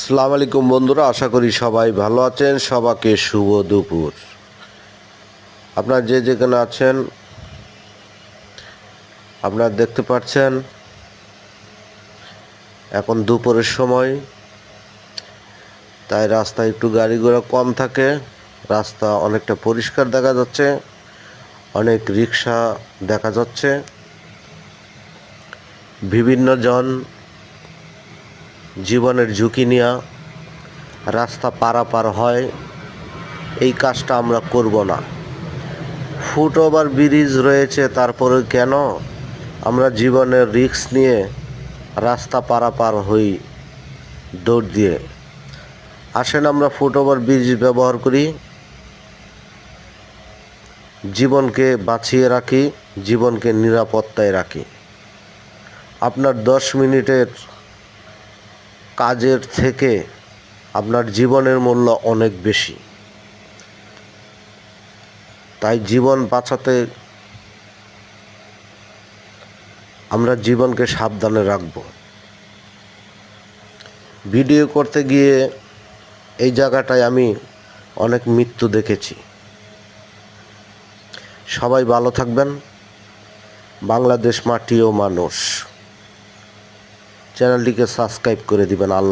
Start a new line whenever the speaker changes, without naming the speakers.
সালাম আলাইকুম বন্ধুরা, আশা করি সবাই ভালো আছেন। সবাইকে শুভ দুপুর। আপনারা যে যেখানে আছেন, আপনারা দেখতে পাচ্ছেন, এখন দুপুরের সময়। তাই রাস্তায় একটু গাড়ি ঘোড়া কম থাকে, রাস্তা অনেকটা পরিষ্কার দেখা যাচ্ছে, অনেক রিক্সা দেখা যাচ্ছে। বিভিন্ন জন জীবনের ঝুঁকি নিয়ে রাস্তা পারাপার হয়, এই কাজটা আমরা করব না। ফুট ওভার ব্রিজ রয়েছে, তারপরে কেন? আমরা জীবনের রিস্ক নিয়ে রাস্তা পারাপার হই দৌড় দিয়ে। আসেন আমরা ফুট ওভার ব্রিজ ব্যবহার করি। জীবনকে বাঁচিয়ে রাখি, জীবনকে নিরাপত্তায় রাখি। আপনার দশ মিনিটের কাজের থেকে আপনার জীবনের মূল্য অনেক বেশি। তাই জীবন বাঁচাতে আমরা জীবনকে সাবধানে রাখব। ভিডিও করতে গিয়ে এই জায়গাটায় আমি অনেক মৃত্যু দেখেছি। সবাই ভালো থাকবেন। বাংলাদেশ মাটি ও মানুষ। চ্যানেলটিকে সাবস্ক্রাইব করে দিবেন আল্লাহ।